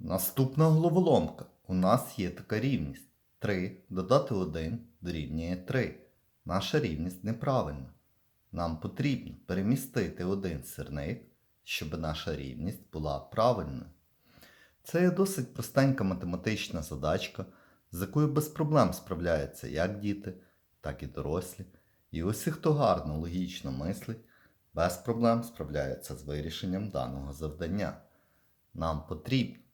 Наступна головоломка. У нас є така рівність. 3 додати 1 дорівнює 3. Наша рівність неправильна. Нам потрібно перемістити один сирник, щоб наша рівність була правильною. Це є досить простенька математична задачка, з якою без проблем справляються як діти, так і дорослі. І усі, хто гарно логічно мислить, без проблем справляються з вирішенням даного завдання. Нам потрібно